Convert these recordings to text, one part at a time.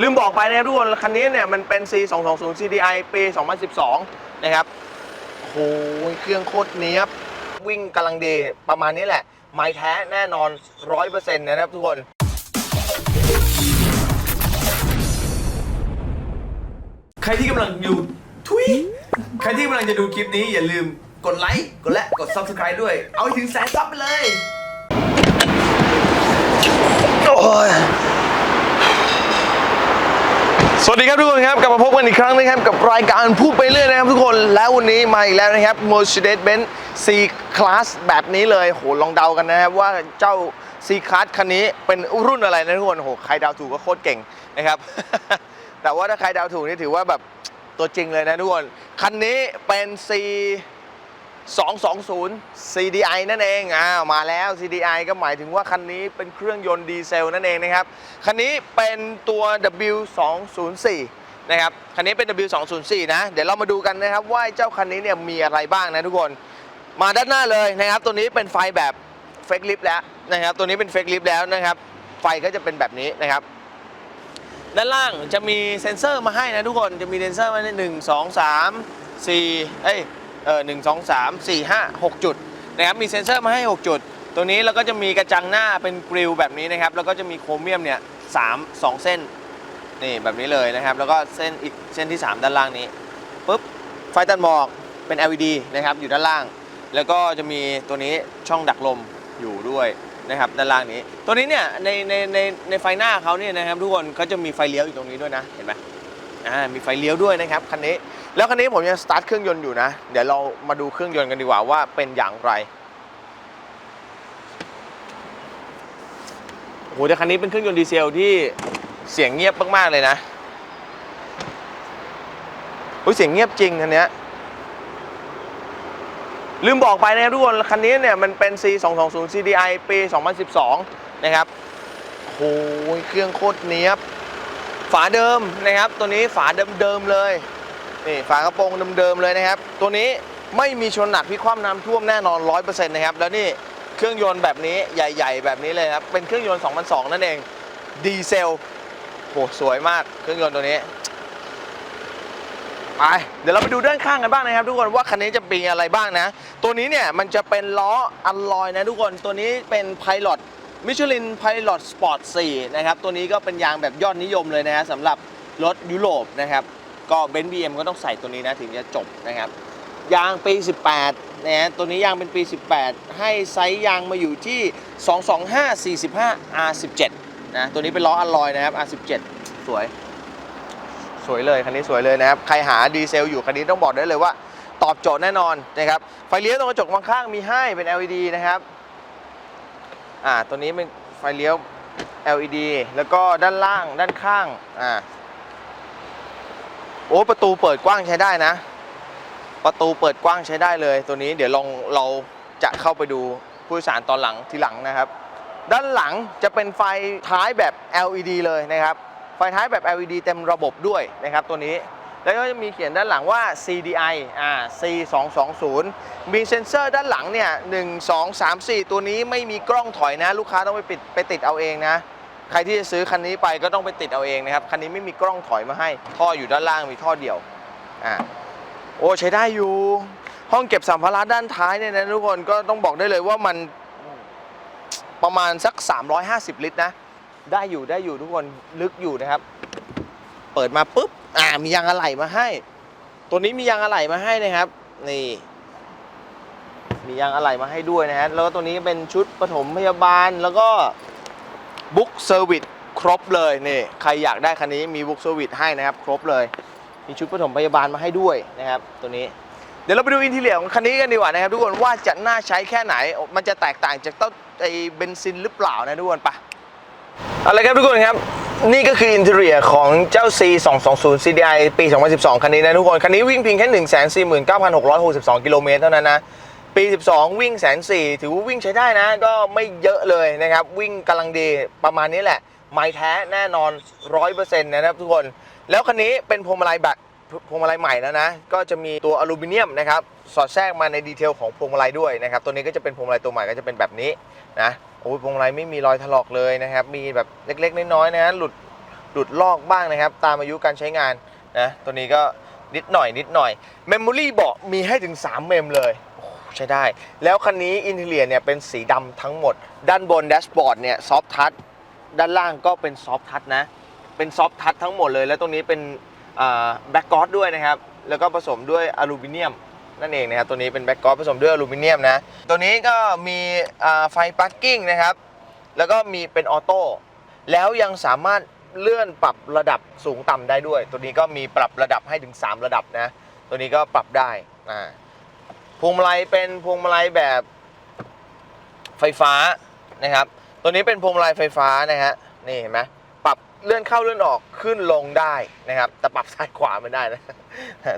ลืมบอกไปนะทุกคนคันนี้เนี่ยมันเป็น C 2 2 0 CDI ปี 2012 นะครับโอ้โหเครื่องโคตรเนี้ยบ วิ่งกำลังดีประมาณนี้แหละ ไม้แท้แน่นอน 100%นะครับทุกคนใครที่กำลังอยู่ทุยใครที่กำลังจะดูคลิปนี้อย่าลืมกดไลค์ กดและ กด subscribe ด้วย เอาให้ถึงแสนซับไปเลย โอ้ย สวัสดีครับทุกคนครับกลับมาพบกันอีกครั้งนะครับกับรายการพูดไปเรื่อยนะครับทุกคนแล้ววันนี้มาอีกแล้วนะครับ Mercedes-Benz C Class แบบนี้เลยโหลองเดากันนะครับว่าเจ้า C Class คันนี้เป็นรุ่นอะไรนะทุกคนโหใครเดาถูกก็โคตรเก่งนะครับ แต่ว่าถ้าใครเดาถูกนี่ถือว่าแบบตัวจริงเลยนะทุกคน คันนี้เป็น C 220 CDI นั่นเองอ้าวมาแล้ว CDI ก็หมายถึงว่าคันนี้เป็นเครื่องยนต์ดีเซลนั่นเองนะครับ คันนี้เป็นตัว W204 นะครับ คันนี้เป็น W204 นะ เดี๋ยวเรามาดูกันนะครับว่าเจ้าคันนี้เนี่ยมีอะไรบ้างนะทุกคน มาด้านหน้าเลยนะครับ ตัวนี้เป็นไฟแบบเฟกลิฟแล้วนะครับ ตัวนี้เป็นเฟกลิฟแล้วนะครับ ไฟก็จะเป็นแบบนี้นะครับด้านล่างจะมีเซ็นเซอร์มาให้นะทุกคน จะมีเซ็นเซอร์มาในหนึ่งสองสามสี่เอ้ย เออหนึ่งสองสามสี่ห้าหกจุดนะครับมีเซ็นเซอร์มาให้ 6 จุดตรงนี้เราก็จะมีกระจังหน้าเป็นกริลแบบนี้นะครับ แล้วก็จะมีโครเมียมเนี่ยสามสองเส้นนี่แบบนี้เลยนะครับ แล้วก็เส้นอีกเส้นที่ 3 ด้านล่างนี้ปุ๊บไฟตัดหมอกเป็น LED นะครับอยู่ด้านล่าง แล้วก็จะมีตัวนี้ช่องดักลมอยู่ด้วยนะครับด้านล่างนี้ ตัวนี้เนี่ยในในในในไฟหน้าเขาเนี่ยนะครับทุกคนเขาจะมีไฟเลี้ยวอยู่ตรงนี้ด้วยนะเห็นไหมอ่ามีไฟเลี้ยวด้วยนะครับคันนี้ แล้วคันนี้ผมยังสตาร์ทเครื่องยนต์อยู่นะ เดี๋ยวเรามาดูเครื่องยนต์กันดีกว่าว่าเป็นอย่างไรโอ้โหแต่คันนี้เป็นเครื่องยนต์ดีเซลที่เสียงเงียบมากๆเลยนะโอ้ยเสียงเงียบจริงคันนี้ลืมบอกไปนะครับทุกคนคันนี้เนี่ยมันเป็น C 2 2 0 CDI ปี 2012 นะครับโอ้เครื่องโคตรเนี้ยบ ฝาเดิมนะครับ ตัวนี้ฝาเดิมๆเลย นี่ฝากระโปรงเดิมๆเลยนะครับ ตัวนี้ไม่มีชนหนักพิความน้ำท่วมแน่นอน 100%นะครับ แล้วนี่เครื่องยนต์แบบนี้ใหญ่ ๆ แบบนี้เลยครับ เป็นเครื่องยนต์2002 นั่นเอง ดีเซลโหสวยมากเครื่องยนต์ตัวนี้ ไป เดี๋ยวเราไปดูด้านข้างกันบ้างนะครับ ทุกคนว่าคันนี้จะมีอะไรบ้างนะ ตัวนี้เนี่ยมันจะเป็นล้ออัลลอยนะทุกคน ตัวนี้เป็น Pilot Michelin Pilot Sport 4นะครับ ตัวนี้ก็เป็นยางแบบยอดนิยมเลยนะฮะสำหรับรถยุโรปนะครับ ก็เบนซ์บีเอ็มก็ต้องใส่ตัวนี้นะถึงจะจบนะครับ ยางปี 18นะฮะตัวนี้ยางเป็นปี 18 ให้ไซส์ยางมาอยู่ที่ 225 45 R17 นะตัวนี้เป็นล้ออัลลอยนะครับ R17 สวย สวยเลยคันนี้สวยเลยนะครับ ใครหาดีเซลอยู่คันนี้ต้องบอกได้เลยว่า ตอบโจทย์แน่นอนนะครับไฟเลี้ยวตรงกระจกมองข้างมีให้เป็น LED นะครับอ่าตัวนี้เป็นไฟเลี้ยว LED แล้วก็ด้านล่างด้านข้างอ่า โอ้ประตูเปิดกว้างใช้ได้นะ ประตูเปิดกว้างใช้ได้เลย ตัวนี้เดี๋ยวลองเราจะเข้าไปดูผู้โดยสารตอนหลังทีหลังนะครับ ด้านหลังจะเป็นไฟท้ายแบบ LED เลยนะครับ ไฟท้ายแบบ LED เต็มระบบด้วยนะครับตัวนี้แล้วก็จะมีเขียนด้านหลังว่า CDI อ่า C220 มีเซ็นเซอร์ด้านหลังเนี่ย 1 2 3 4 ตัวนี้ไม่มีกล้องถอยนะ ลูกค้าต้องไปปิดไปติดเอาเองนะ ใครที่จะซื้อคันนี้ไปก็ต้องไปติดเอาเองนะครับ คันนี้ไม่มีกล้องถอยมาให้ ท่ออยู่ด้านล่างมีท่อเดียว อ่า โอ้ใช้ได้อยู่ ห้องเก็บสัมภาระด้านท้ายเนี่ยนะทุกคนก็ต้องบอกได้เลยว่ามันประมาณสัก 350 ลิตรนะ ได้อยู่ได้อยู่ทุกคนลึกอยู่นะครับ เปิดมาปุ๊บ อ่า มียางอะไหล่มาให้ ตัวนี้มียางอะไหล่มาให้นะครับ นี่ มียางอะไหล่มาให้ด้วยนะฮะ แล้วก็ตัวนี้เป็นชุดปฐมพยาบาลแล้วก็ บุ๊กเซอร์วิสครบเลยนี่ใครอยากได้คันนี้มีบุ๊กเซอร์วิสให้นะครับ ครบเลย มีชุดปฐมพยาบาลมาให้ด้วยนะครับ ตัวนี้เดี๋ยวเราไปดูอินทีเรียของคันนี้กันดีกว่านะครับ ทุกคนว่าจะน่าใช้แค่ไหน มันจะแตกต่างจากเต้าไอเบนซินหรือเปล่านะทุกคนปะเอาละครับทุกคนครับ นี่ก็คืออินทีเรียของเจ้า C 2 2 0 CDI ปี 2012 คันนี้นะทุกคน คันนี้วิ่งเพียงแค่ 1 4 9 6 6 2 กิโลเมตรเท่านั้นนะ ปี 12 วิ่งแสนสี่ถือว่าวิ่งใช้ได้นะ ก็ไม่เยอะเลยนะครับ วิ่งกำลังดีประมาณนี้แหละ ไม้แท้แน่นอน 100%นะครับทุกคน แล้วคันนี้เป็นพวงมาลัยแบบพวงมาลัยใหม่แล้วนะ ก็จะมีตัวอลูมิเนียมนะครับ สอดแทรกมาในดีเทลของพวงมาลัยด้วยนะครับ ตัวนี้ก็จะเป็นพวงมาลัยตัวใหม่ก็จะเป็นแบบนี้นะ โอ้ยพวงมาลัยไม่มีรอยถลอกเลยนะครับ มีแบบเล็กๆ น้อยๆนะ หลุด หลุดลอกบ้างนะครับ ตามอายุการใช้งานนะ ตัวนี้ก็นิดหน่อยนิดหน่อย เมมโมรี่เบาะมีให้ถึง 3 เมมเลย ใช้ได้ แล้วคันนี้อินเทเลียเนี่ยเป็นสีดำทั้งหมด ด้านบนแดชบอร์ดเนี่ยซอฟทัชด้านล่างก็เป็นซอฟทัชนะ เป็นซอฟทัชทั้งหมดเลย แล้วตรงนี้เป็นแบ็กกอร์ดด้วยนะครับ แล้วก็ผสมด้วยอลูมิเนียมนั่นเองนะครับ ตัวนี้เป็นแบ็กกอร์ดผสมด้วยอลูมิเนียมนะ ตัวนี้ก็มีไฟปาร์กิ้งนะครับ แล้วก็มีเป็นออโต้ แล้วยังสามารถเลื่อนปรับระดับสูงต่ำได้ด้วย ตัวนี้ก็มีปรับระดับให้ถึง 3 ระดับนะ ตัวนี้ก็ปรับได้อ่า พวงมาลัยเป็นพวงมาลัยแบบไฟฟ้านะครับ ตัวนี้เป็นพวงมาลัยไฟฟ้านะฮะนี่เห็นไหมปรับเลื่อนเข้าเลื่อนออกขึ้นลงได้นะครับ แต่ปรับซ้ายขวาไม่ได้นะ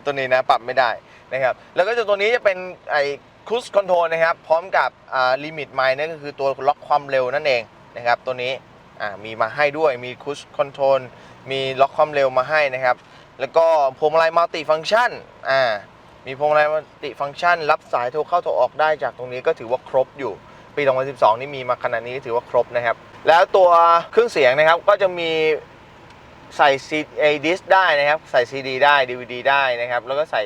ตัวนี้นะปรับไม่ได้นะครับ แล้วก็จะตัวนี้จะเป็นไอ้คูสคอนโทรลนะครับ พร้อมกับลิมิตไมล์นั่นก็คือตัวล็อกความเร็วนั่นเองนะครับ ตัวนี้อ่ามีมาให้ด้วยมีคูสคอนโทรลมีล็อกความเร็วมาให้นะครับ แล้วก็พวงมาลัยมัลติฟังก์ชันอ่า มีพวงมาลัยมัลติฟังก์ชัน รับสายโทรเข้าโทรออกได้จากตรงนี้ก็ถือว่าครบอยู่ ปี 2012 นี่มีมาขนาดนี้ถือว่าครบนะครับ แล้วตัวเครื่องเสียงนะครับก็จะมีใส่ CD ดิสได้นะครับ ใส่ CD ได้ DVD ได้นะครับ แล้วก็ใส่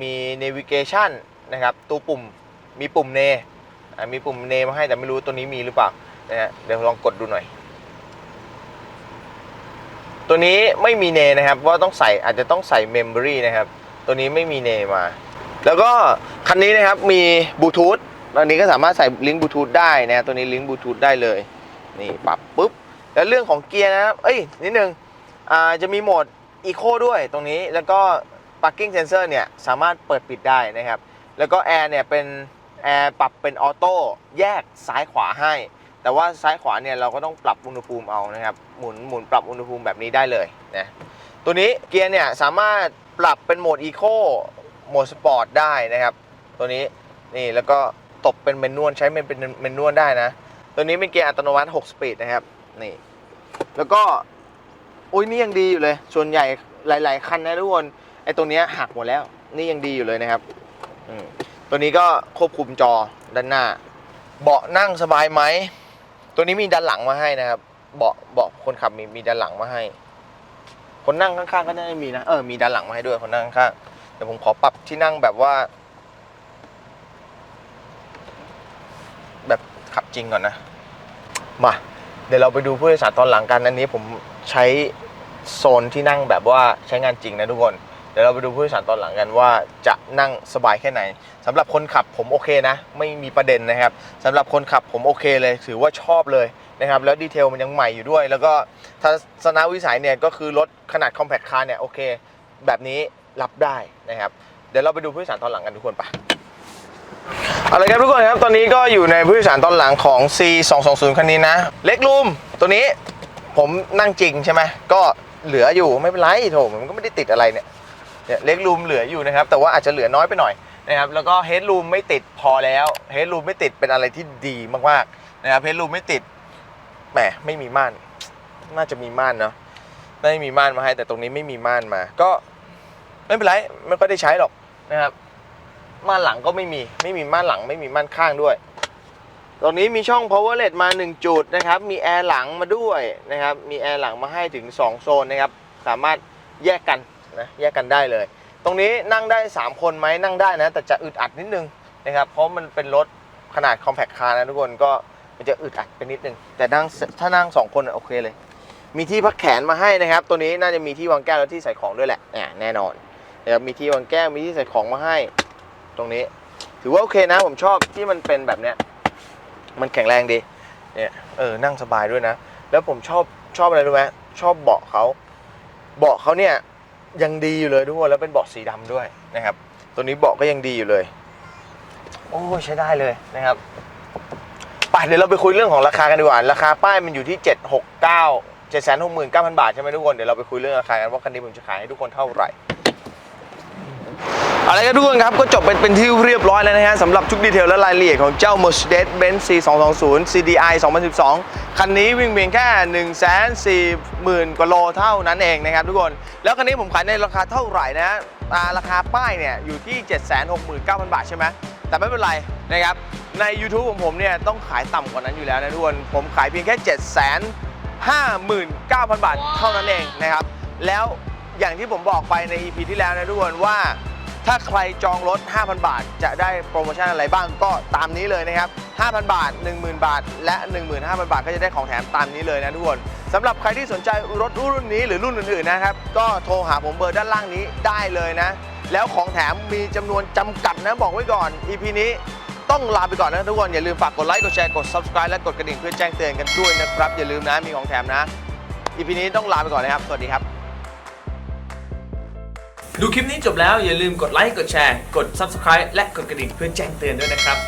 มี navigation นะครับตัวปุ่มมีปุ่มเนมีปุ่มเนมาให้แต่ไม่รู้ตัวนี้มีหรือเปล่านะฮะเดี๋ยวลองกดดูหน่อย ตัวนี้ไม่มีเนนะครับเพราะว่าต้องใส่อาจจะต้องใส่ memory นะครับ ตัวนี้ไม่มีเนมา แล้วก็คันนี้นะครับมีบลูทูธอันนี้ก็สามารถใส่ลิงก์บลูทูธได้นะตัวนี้ลิงก์บลูทูธได้เลยนี่ปรับปุ๊บแล้วเรื่องของเกียร์นะครับเอ้ยนิดนึงอ่าจะมีโหมด Eco ด้วยตรงนี้แล้วก็ Parking Sensor เนี่ยสามารถเปิดปิดได้นะครับ แล้วก็แอร์เนี่ยเป็นแอร์ปรับเป็นออโต้แยกซ้ายขวาให้ แต่ว่าซ้ายขวาเนี่ยเราก็ต้องปรับอุณหภูมิเอานะครับ หมุนหมุนปรับอุณหภูมิแบบนี้ได้เลยนะตัวนี้เกียร์เนี่ยสามารถ ปรับเป็นโหมด Eco โหมดสปอร์ตได้นะครับ ตัวนี้นี่แล้วก็ตบเป็นเมนนวลใช้เป็นเป็นเมนนวลได้นะ ตัวนี้เป็นเกียร์อัตโนมัติ 6 สปีดนะครับนี่แล้วก็โอ้ยนี่ยังดีอยู่เลย ส่วนใหญ่หลาย ๆ คันนะทุกคนไอ้ตัวนี้หักหมดแล้ว นี่ยังดีอยู่เลยนะครับตัวนี้ก็ควบคุมจอด้านหน้า เบาะนั่งสบายไหมตัวนี้มีด้านหลังมาให้นะครับ เบาะเบาะคนขับมีมีด้านหลังมาให้ คนนั่งข้างๆก็น่าจะมีนะเออมีด้านหลังมาให้ด้วยคนนั่งข้างๆเดี๋ยวผมขอปรับที่นั่งแบบว่า แบบขับจริงก่อนนะมาเดี๋ยวเราไปดูผู้โดยสารตอนหลังกันอันนี้ผมใช้โซนที่นั่งแบบว่าใช้งานจริงนะทุกคน เดี๋ยวเราไปดูผู้โดยสารตอนหลังกันว่าจะนั่งสบายแค่ไหนสำหรับคนขับผมโอเคนะ ไม่มีประเด็นนะครับสำหรับคนขับผมโอเคเลยถือว่าชอบเลยนะครับแล้วดีเทลมันยังใหม่อยู่ด้วย แล้วก็ทัศนวิสัยเนี่ยก็คือรถขนาด compact car เนี่ยโอเค แบบนี้รับได้นะครับ เดี๋ยวเราไปดูผู้โดยสารตอนหลังกันทุกคนไปเอาละครับทุกคนครับตอนนี้ก็อยู่ในผู้โดยสารตอนหลังของ C 2 2 0คันนี้นะเล็กรูมตัวนี้ผมนั่งจริงใช่ไหมก็เหลืออยู่ไม่เป็นไรโถมันก็ไม่ได้ติดอะไรเนี่ย เนี่ยเล็กรูมเหลืออยู่นะครับ แต่ว่าอาจจะเหลือน้อยไปหน่อยนะครับ แล้วก็เฮดรูมไม่ติดพอแล้วเฮดรูมไม่ติดเป็นอะไรที่ดีมากๆนะครับเฮดรูมไม่ติดแหมไม่มีม่าน น่าจะมีม่านเนาะน่าจะมีม่านมาให้ แต่ตรงนี้ไม่มีม่านมา ก็ไม่เป็นไรไม่ค่อยได้ใช้หรอกนะครับม่านหลังก็ไม่มีไม่มีม่านหลังไม่มีม่านข้างด้วย ตรงนี้มีช่อง power LED มา 1 จุดนะครับ มีแอร์หลังมาด้วยนะครับ มีแอร์หลังมาให้ถึง 2 โซนนะครับ สามารถแยกกัน นะแยกกันได้เลย ตรงนี้นั่งได้ 3 คนไหมนั่งได้นะ แต่จะอึดอัดนิดนึงนะครับเพราะมันเป็นรถขนาด compact car นะทุกคนก็มันจะอึดอัดไปนิดนึง แต่นั่งถ้านั่ง 2 คนโอเคเลย มีที่พักแขนมาให้นะครับ ตัวนี้น่าจะมีที่วางแก้วและที่ใส่ของด้วยแหละแน่นอนนะครับมีที่วางแก้วมีที่ใส่ของมาให้ ตรงนี้ ถือว่าโอเคนะ ผมชอบที่มันเป็นแบบเนี้ยมันแข็งแรงดีเนี่ยเออนั่งสบายด้วยนะ แล้วผมชอบชอบอะไรรู้ไหมชอบเบาะเขาเบาะเขาเนี่ย ยังดีอยู่เลยทุกคนแล้วเป็นเบาะสีดำด้วยนะครับ ตัวนี้เบาะก็ยังดีอยู่เลย โอ้ใช้ได้เลยนะครับไปเดี๋ยวเราไปคุยเรื่องของราคากันดีกว่าราคาป้ายมันอยู่ที่ 769 769,000 บาทใช่ไหมทุกคนเดี๋ยวเราไปคุยเรื่องราคากันว่าคันนี้ผมจะขายให้ทุกคนเท่าไหร่ เอาละครับทุกคนครับก็จบเป็นเป็นที่เรียบร้อยแล้วนะฮะสำหรับทุกดีเทลและรายละเอียดของเจ้า Mercedes-Benz C220 CDI 2012 คันนี้วิ่งเพียงแค่ 1 4 0 0 0 0กว่าโลเท่านั้นเองนะครับทุกคน แล้วคันนี้ผมขายในราคาเท่าไหร่นะอ่าราคาป้ายเนี่ยอยู่ที่ 769,000 บาทใช่ไหมแต่ไม่เป็นไรนะครับใน YouTube ของผมเนี่ยต้องขายต่ำกว่านั้นอยู่แล้วนะทุกคนผมขายเพียงแค่ 7 5 9 0 0 0 บาทเท่านั้นเองนะครับแล้วอย่างที่ผมบอกไปใน EP ที่แล้วนะทุกคนว่า ถ้าใครจองรถ 5,000 บาท จะได้โปรโมชั่นอะไรบ้างก็ตามนี้เลยนะครับ 5,000 บาท 10,000 บาท และ 15,000 บาท ก็จะได้ของแถมตามนี้เลยนะทุกคนสำหรับใครที่สนใจรถรุ่นนี้หรือรุ่นอื่นๆนะครับ ก็โทรหาผมเบอร์ด้านล่างนี้ได้เลยนะ แล้วของแถมมีจำนวนจำกัดนะบอกไว้ก่อน EP นี้ต้องลาไปก่อนนะทุกคน อย่าลืมฝากกดไลค์กดแชร์กด subscribe และกดกระดิ่งเพื่อแจ้งเตือนกันด้วยนะครับอย่าลืมนะมีของแถมนะ EP นี้ต้องลาไปก่อนนะครับสวัสดีครับ ดูคลิปนี้จบแล้วอย่าลืมกดไลค์กดแชร์ กด Subscribe และกดกระดิ่งเพื่อแจ้งเตือนด้วยนะครับ